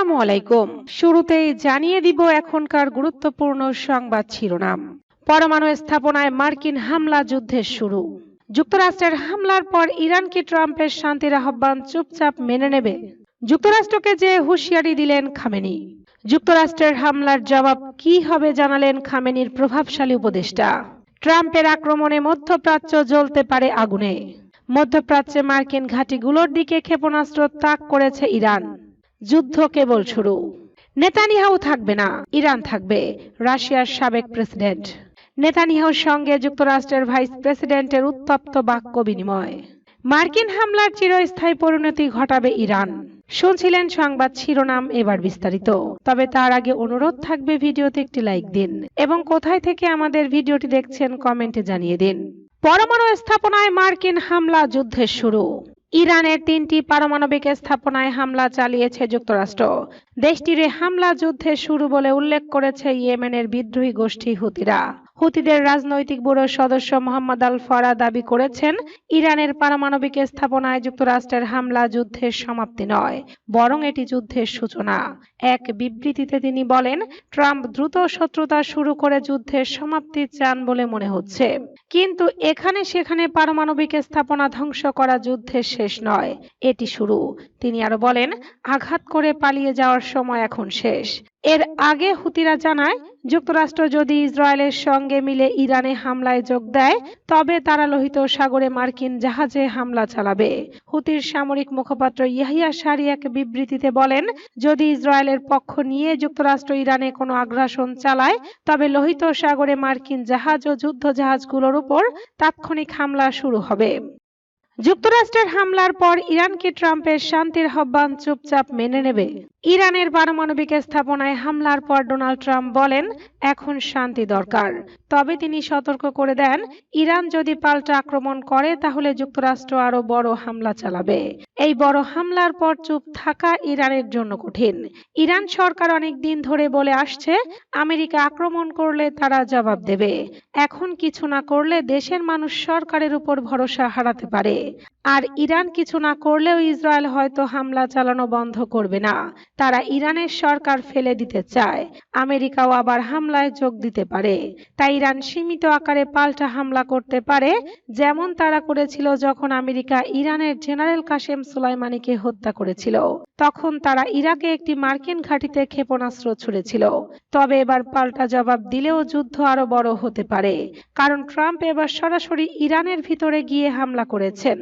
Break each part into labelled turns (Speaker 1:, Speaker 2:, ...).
Speaker 1: আসসালামু আলাইকুম শুরুতেই জানিয়ে দিব এখনকার গুরুত্বপূর্ণ সংবাদ শিরোনাম পরমাণু স্থাপনায় মার্কিন হামলা যুদ্ধের শুরু যুক্তরাষ্ট্রের হামলার পর ইরানকে ট্রাম্পের শান্তির আহ্বান চুপচাপ মেনে নেবে যুক্তরাষ্ট্রকে যে হুঁশিয়ারি দিলেন খামেনি যুক্তরাষ্ট্রের হামলার জবাব কি হবে জানালেন খামেনির প্রভাবশালী উপদেষ্টা ট্রাম্পের আক্রমণে মধ্যপ্রাচ্য জ্বলতে পারে আগুনে মধ্যপ্রাচ্যে মার্কিন ঘাঁটিগুলোর দিকে ক্ষেপণাস্ত্র তাক করেছে ইরান যুদ্ধ কেবল শুরু নেতানিহাও থাকবে না ইরান থাকবে রাশিয়ার সাবেক প্রেসিডেন্ট নেতানিয়াহুর সঙ্গে যুক্তরাষ্ট্রের ভাইস প্রেসিডেন্টের উত্তপ্ত বাক্য বিনিময় মার্কিন হামলার চিরস্থায়ী পরিণতি ঘটাবে ইরান শুনছিলেন সংবাদ শিরোনাম এবার বিস্তারিত তবে তার আগে অনুরোধ থাকবে ভিডিওতে একটি লাইক দিন এবং কোথায় থেকে আমাদের ভিডিওটি দেখছেন কমেন্টে জানিয়ে দিন পরমাণু স্থাপনায় মার্কিন হামলা যুদ্ধের শুরু ইরানের তিনটি পারমাণবিক স্থাপনায় হামলা চালিয়েছে যুক্তরাষ্ট্র দেশটির হামলা যুদ্ধের শুরু বলে উল্লেখ করেছে ইয়েমেনের বিদ্রোহী গোষ্ঠী হুতিরা হুতিদের রাজনৈতিক ব্যুরোর সদস্য মোহাম্মদ আল ফরা দাবি করেছেন ইরানের পারমাণবিক স্থাপনায় যুক্তরাষ্ট্রের হামলা যুদ্ধের সমাপ্তি নয় বরং এটি যুদ্ধের সূচনা এক বিবৃতিতে তিনি বলেন ট্রাম্প দ্রুত শত্রুতা শুরু করে যুদ্ধের সমাপ্তি চান বলে মনে হচ্ছে কিন্তু এখানে সেখানে পারমাণবিক স্থাপনা ধ্বংস করা যুদ্ধের শেষ নয় এটি শুরু তিনি আরো বলেন আঘাত করে পালিয়ে যাওয়ার সময় এখন শেষ এর আগে হুতিরা জানায় যুক্তরাষ্ট্র যদি ইসরায়েলের সঙ্গে মিলে ইরানে হামলায় যোগ দেয় তবে তারা লোহিত সাগরে মার্কিন জাহাজে হামলা চালাবে হুতির সামরিক মুখপাত্র ইয়াহিয়া সারি এক বিবৃতিতে বলেন যদি ইসরায়েলের পক্ষ নিয়ে যুক্তরাষ্ট্র ইরানে কোনো আগ্রাসন চালায় তবে লোহিত সাগরে মার্কিন জাহাজ ও যুদ্ধ জাহাজগুলোর উপর তাৎক্ষণিক হামলা শুরু হবে যুক্তরাষ্ট্রের হামলার পর ইরানকে ট্রাম্পের শান্তির আহ্বান চুপচাপ মেনে নেবে ইরানের পারমাণবিক স্থাপনায় হামলার পর ডোনাল্ড ট্রাম্প বলেন এখন শান্তি দরকার তবে তিনি সতর্ক করে দেন ইরান যদি পাল্টা আক্রমণ করে তাহলে যুক্তরাষ্ট্র আরও বড় হামলা চালাবে এই বড় হামলার পর চুপ থাকা ইরানের জন্য কঠিন ইরান সরকার অনেক দিন ধরে বলে আসছে আমেরিকা আক্রমণ করলে তারা জবাব দেবে এখন কিছু না করলে দেশের মানুষ সরকারের উপর ভরসা হারাতে পারে আর ইরান কিছু না করলেও ইসরায়েল হয়তো হামলা চালানো বন্ধ করবে না তারা ইরানের সরকার ফেলে দিতে চায় আমেরিকাও আবার হামলায় যোগ দিতে পারে তাই ইরান সীমিত আকারে পাল্টা হামলা করতে পারে যেমন তারা করেছিল যখন আমেরিকা ইরানের জেনারেল কাশেম সুলাইমানিকে হত্যা করেছিল তখন তারা ইরাকে একটি মার্কিন ঘাঁটিতে ক্ষেপণাস্ত্র ছুড়েছিল তবে এবার পাল্টা জবাব দিলেও যুদ্ধ আরো বড় হতে পারে কারণ ট্রাম্প এবার সরাসরি ইরানের ভিতরে গিয়ে হামলা করেছেন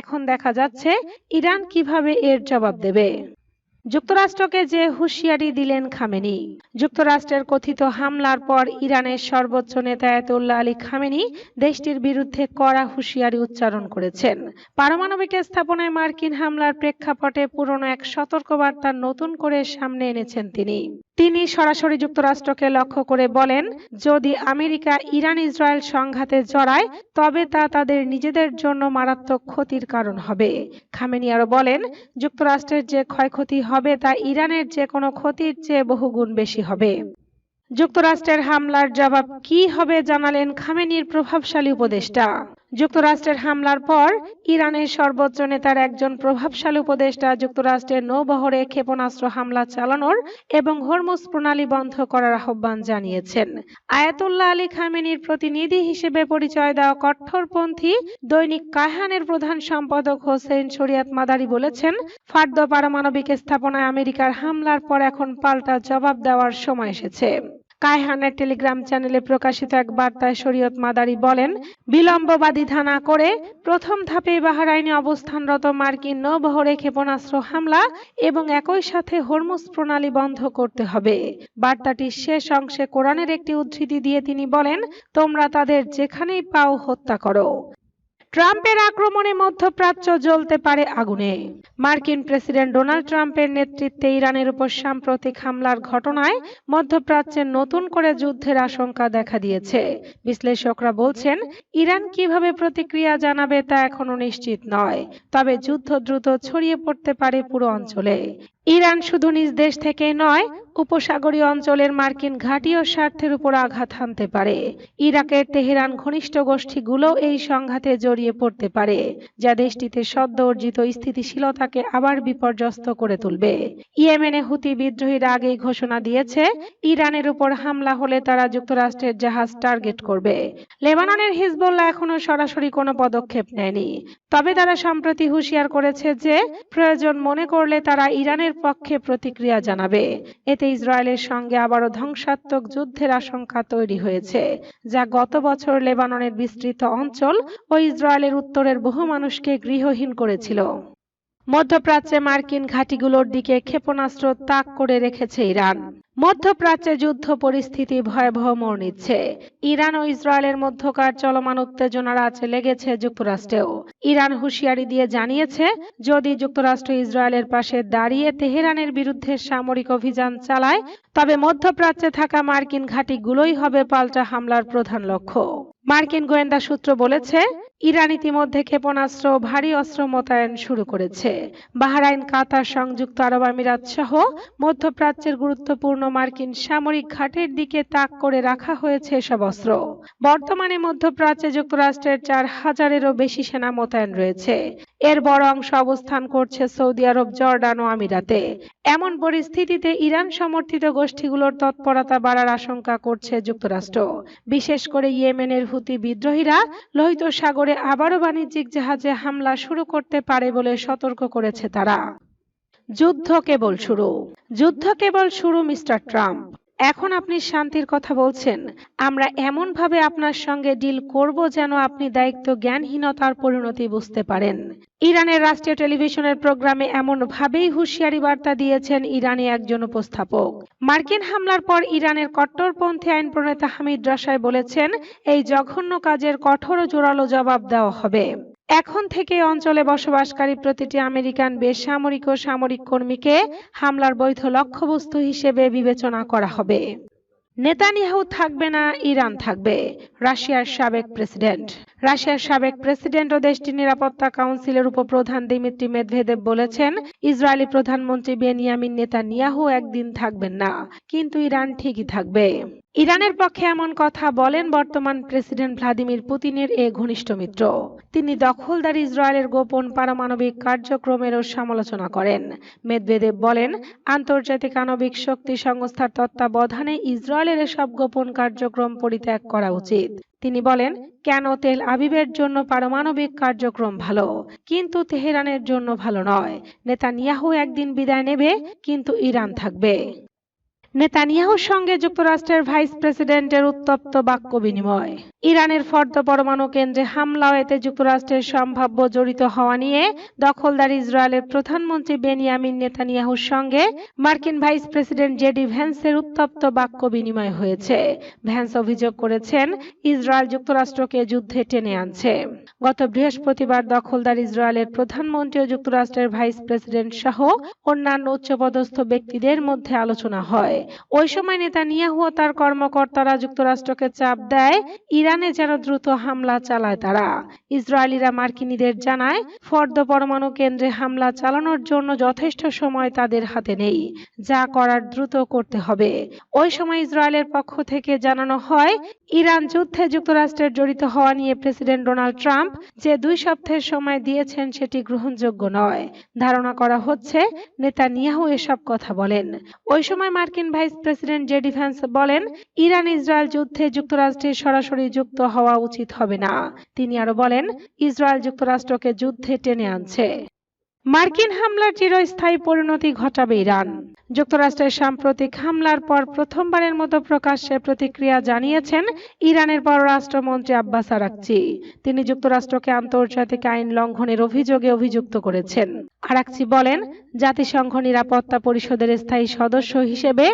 Speaker 1: এখন দেখা যাচ্ছে ইরান কিভাবে এর জবাব দেবে যুক্তরাষ্ট্রকে যে হুঁশিয়ারি দিলেন খামেনি যুক্তরাষ্ট্রের কথিত হামলার পর ইরানের সর্বোচ্চ নেতা এতুল্লা আলী খামেনি দেশটির বিরুদ্ধে কড়া হুঁশিয়ারি উচ্চারণ করেছেন পারমাণবিক স্থাপনায় মার্কিন হামলার প্রেক্ষাপটে পুরনো এক সতর্কবার্তা নতুন করে সামনে এনেছেন তিনি তিনি সরাসরি যুক্তরাষ্ট্রকে লক্ষ্য করে বলেন যদি আমেরিকা ইরান ইসরায়েল সংঘাতে জড়ায় তবে তা তাদের নিজেদের জন্য মারাত্মক ক্ষতির কারণ হবে খামেনি আরও বলেন যুক্তরাষ্ট্রের যে ক্ষয়ক্ষতি হবে তা ইরানের যে কোনো ক্ষতির চেয়ে বহুগুণ বেশি হবে যুক্তরাষ্ট্রের হামলার জবাব কি হবে জানালেন খামেনির প্রভাবশালী উপদেষ্টা যুক্তরাষ্ট্রের হামলার পর ইরানের সর্বোচ্চ নেতার একজন প্রভাবশালী উপদেষ্টা যুক্তরাষ্ট্রের নৌবহরে ক্ষেপণাস্ত্র হামলা চালানোর এবং হরমুজ প্রণালী বন্ধ করার আহ্বান জানিয়েছেন আয়াতুল্লাহ আলী খামেনির প্রতিনিধি হিসেবে পরিচয় দেওয়া কঠোরপন্থী দৈনিক কাহানের প্রধান সম্পাদক হোসেন শরিয়াত মাদারি বলেছেন ফার্দ পারমাণবিক স্থাপনায় আমেরিকার হামলার পর এখন পাল্টা জবাব দেওয়ার সময় এসেছে কায়হানার টেলিগ্রাম চ্যানেলে প্রকাশিত এক বার্তায় শরীয়ত মাদারি বলেন বিলম্ববাদী ধানা করে প্রথম ধাপে বাহরাইনে অবস্থানরত মার্কিন নৌবহরে ক্ষেপণাস্ত্র হামলা এবং একই সাথে হরমুজ প্রণালী বন্ধ করতে হবে বার্তাটির শেষ অংশে কোরআনের একটি উদ্ধৃতি দিয়ে তিনি বলেন তোমরা তাদের যেখানেই পাও হত্যা করো ট্রাম্পের আক্রমণে মধ্যপ্রাচ্য জ্বলতে পারে আগুনে মার্কিন প্রেসিডেন্ট ডোনাল্ড ট্রাম্পের নেতৃত্বে ইরানের উপর সাম্প্রতিক হামলার ঘটনায় মধ্যপ্রাচ্যের নতুন করে যুদ্ধের আশঙ্কা দেখা দিয়েছে বিশ্লেষকরা বলছেন ইরান কিভাবে প্রতিক্রিয়া জানাবে তা এখনো নিশ্চিত নয় তবে যুদ্ধ দ্রুত ছড়িয়ে পড়তে পারে পুরো অঞ্চলে ইরান শুধু নিজ দেশ থেকে নয় উপসাগরীয় অঞ্চলের মার্কিন ঘাঁটি ও স্বার্থের উপর আঘাত হানতে পারে ইরাকের তেহরান ঘনিষ্ঠ গোষ্ঠীগুলো এই সংঘাতে জড়িয়ে পড়তে পারে যা দেশটিতে সদ্য অর্জিত স্থিতিশীলতাকে আবার বিপর্যস্ত করে তুলবে ইয়েমেনে হুতি বিদ্রোহীরা আগেই ঘোষণা দিয়েছে ইরানের উপর হামলা হলে তারা যুক্তরাষ্ট্রের জাহাজ টার্গেট করবে লেবাননের হিজবুল্লাহ এখনো সরাসরি কোনো পদক্ষেপ নেয়নি তবে তারা সম্প্রতি হুঁশিয়ার করেছে যে প্রয়োজন মনে করলে তারা ইরানের পক্ষে প্রতিক্রিয়া জানাবে এতে ইসরায়েলের সঙ্গে আবারও ধ্বংসাত্মক যুদ্ধের আশঙ্কা তৈরি হয়েছে যা গত বছর লেবাননের বিস্তৃত অঞ্চল ও ইসরায়েলের উত্তরের বহু মানুষকে গৃহহীন করেছিল মধ্যপ্রাচ্যে মার্কিন ঘাঁটিগুলোর দিকে ক্ষেপণাস্ত্র তাক করে রেখেছে ইরান মধ্যপ্রাচ্যে যুদ্ধ পরিস্থিতি ভয়াবহ মোড় নিচ্ছে ইরান ও ইসরায়েলের মধ্যকার চলমান উত্তেজনার আছে লেগেছে যুক্তরাষ্ট্রেও ইরান হুঁশিয়ারি দিয়ে জানিয়েছে যদি যুক্তরাষ্ট্র ইসরায়েলের পাশে দাঁড়িয়ে তেহরানের বিরুদ্ধে সামরিক অভিযান চালায় তবে মধ্যপ্রাচ্যে থাকা মার্কিন ঘাঁটিগুলোই হবে পাল্টা হামলার প্রধান লক্ষ্য মার্কিন গোয়েন্দা সূত্র বলেছে ইরান ইতিমধ্যে ক্ষেপণাস্ত্র ও ভারী অস্ত্র মোতায়েন শুরু করেছে বাহরাইন কাতার সংযুক্ত আরব আমিরাত সহ মধ্যপ্রাচ্যের গুরুত্বপূর্ণ মার্কিন সামরিক ঘাটের দিকে তাক করে রাখা হয়েছে এসব অস্ত্র বর্তমানে মধ্যপ্রাচ্যে যুক্তরাষ্ট্রের চার হাজারেরও বেশি সেনা মোতায়েন রয়েছে এর বড় অংশ অবস্থান করছে সৌদি আরব জর্ডান ও আমিরাতে এমন পরিস্থিতিতে ইরান সমর্থিত গোষ্ঠীগুলোর তৎপরতা বাড়ার আশঙ্কা করছে যুক্তরাষ্ট্র বিশেষ করে ইয়েমেনের হুতি বিদ্রোহীরা লোহিত সাগরে করে আবারও বাণিজ্যিক জাহাজে হামলা শুরু করতে পারে বলে সতর্ক করেছে তারা যুদ্ধ কেবল শুরু যুদ্ধ কেবল শুরু মিস্টার ট্রাম্প এখন আপনি শান্তির কথা বলছেন আমরা এমনভাবে আপনার সঙ্গে ডিল করব যেন আপনি দায়িত্ব জ্ঞানহীনতার পরিণতি বুঝতে পারেন ইরানের রাষ্ট্রীয় টেলিভিশনের প্রোগ্রামে এমনভাবেই হুঁশিয়ারি বার্তা দিয়েছেন ইরানি একজন উপস্থাপক মার্কিন হামলার পর ইরানের কট্টরপন্থী আইন প্রণেতা হামিদ রাসায় বলেছেন এই জঘন্য কাজের কঠোর জোরালো জবাব দেওয়া হবে এখন থেকে অঞ্চলে বসবাসকারী প্রতিটি আমেরিকান বেসামরিক ও সামরিক কর্মীকে হামলার বৈধ লক্ষ্যবস্তু হিসেবে বিবেচনা করা হবে নেতানিয়াহু থাকবে না ইরান থাকবে রাশিয়ার সাবেক প্রেসিডেন্ট রাশিয়ার সাবেক প্রেসিডেন্ট ও দেশটির নিরাপত্তা কাউন্সিলের উপপ্রধান দিমিত্রি মেদভেদেব বলেছেন ইসরায়েলি প্রধানমন্ত্রী বেনিয়ামিন নেতা নিয়াহু একদিন থাকবেন না কিন্তু ইরান ঠিকই থাকবে ইরানের পক্ষে এমন কথা বলেন বর্তমান প্রেসিডেন্ট ভ্লাদিমির পুতিনের এ ঘনিষ্ঠ মিত্র তিনি দখলদার ইসরায়েলের গোপন পারমাণবিক কার্যক্রমেরও সমালোচনা করেন মেদভেদেব বলেন আন্তর্জাতিক আণবিক শক্তি সংস্থার তত্ত্বাবধানে ইসরায়েলের এসব গোপন কার্যক্রম পরিত্যাগ করা উচিত উচিত তিনি বলেন কেন তেল আবিবের জন্য পারমাণবিক কার্যক্রম ভালো কিন্তু তেহরানের জন্য ভালো নয় নেতানিয়াহু একদিন বিদায় নেবে কিন্তু ইরান থাকবে নেতানিয়াহুর সঙ্গে যুক্তরাষ্ট্রের ভাইস প্রেসিডেন্টের উত্তপ্ত বাক্য বিনিময় ইরানের ফর্দ পরমাণু কেন্দ্রে হামলাও এতে যুক্তরাষ্ট্রের সম্ভাব্য জড়িত হওয়া নিয়ে দখলদার ইসরায়েলের প্রধানমন্ত্রী বেনিয়ামিন নেতানিয়াহুর সঙ্গে মার্কিন ভাইস প্রেসিডেন্ট জেডি ভ্যান্সের উত্তপ্ত বাক্য বিনিময় হয়েছে ভ্যান্স অভিযোগ করেছেন ইসরায়েল যুক্তরাষ্ট্রকে যুদ্ধে টেনে আনছে গত বৃহস্পতিবার দখলদার ইসরায়েলের প্রধানমন্ত্রী ও যুক্তরাষ্ট্রের ভাইস প্রেসিডেন্ট সহ অন্যান্য উচ্চপদস্থ ব্যক্তিদের মধ্যে আলোচনা হয় ওই সময় নেতানিয়াহু ও তার কর্মকর্তারা যুক্তরাষ্ট্রকে চাপ দেয় ইরান ইরানে যেন দ্রুত হামলা চালায় তারা ইসরায়েলিরা মার্কিনীদের জানায় ফর্দ পরমাণু কেন্দ্রে হামলা চালানোর জন্য যথেষ্ট সময় তাদের হাতে নেই যা করার দ্রুত করতে হবে ওই সময় ইসরায়েলের পক্ষ থেকে জানানো হয় ইরান যুদ্ধে যুক্তরাষ্ট্রের জড়িত হওয়া নিয়ে প্রেসিডেন্ট ডোনাল্ড ট্রাম্প যে দুই সপ্তাহের সময় দিয়েছেন সেটি গ্রহণযোগ্য নয় ধারণা করা হচ্ছে নেতা নিয়াহু এসব কথা বলেন ওই সময় মার্কিন ভাইস প্রেসিডেন্ট জেডি ভ্যান্স বলেন ইরান ইসরায়েল যুদ্ধে যুক্তরাষ্ট্রের সরাসরি যুক্ত হওয়া উচিত হবে না তিনি আরো বলেন ইসরায়েল যুক্তরাষ্ট্রকে যুদ্ধে টেনে আনছে মার্কিন হামলার চিরস্থায়ী পরিণতি ঘটাবে ইরান যুক্তরাষ্ট্রের সাম্প্রতিক হামলার পর প্রথমবারের মতো প্রকাশ্যে প্রতিক্রিয়া জানিয়েছেন ইরানের পররাষ্ট্রমন্ত্রী আব্বাস আরাকচি তিনি যুক্তরাষ্ট্রকে আন্তর্জাতিক আইন লঙ্ঘনের অভিযোগে অভিযুক্ত করেছেন আরাকচি বলেন জাতিসংঘ নিরাপত্তা পরিষদের স্থায়ী সদস্য হিসেবে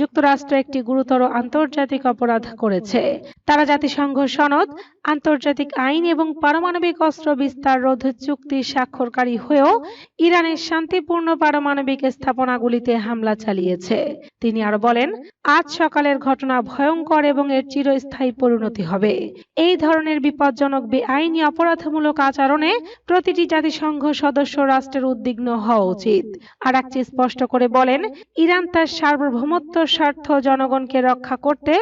Speaker 1: যুক্তরাষ্ট্র একটি গুরুতর আন্তর্জাতিক অপরাধ করেছে তারা জাতিসংঘ সনদ আন্তর্জাতিক আইন এবং পারমাণবিক অস্ত্র বিস্তার রোধ চুক্তি স্বাক্ষরকারী হয়েও ইরানের শান্তিপূর্ণ পারমাণবিক স্থাপনাগুলিতে হামলা চালিয়েছে তিনি আরো বলেন আজ সকালের ঘটনা ভয়ঙ্কর এবং এর চিরস্থায়ী পরিণতি হবে এই ধরনের বিপজ্জনক বেআইনি অপরাধমূলক আচরণে প্রতিটি জাতিসংঘ সদস্য রাষ্ট্রের উদ্বিগ্ন হওয়া উচিত উচিত আরাকচি স্পষ্ট করে বলেন ইরান তার সার্বভৌমত্ব স্বার্থ জনগণকে রক্ষা করতে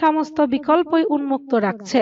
Speaker 1: সমস্ত বিকল্পই উন্মুক্ত রাখছে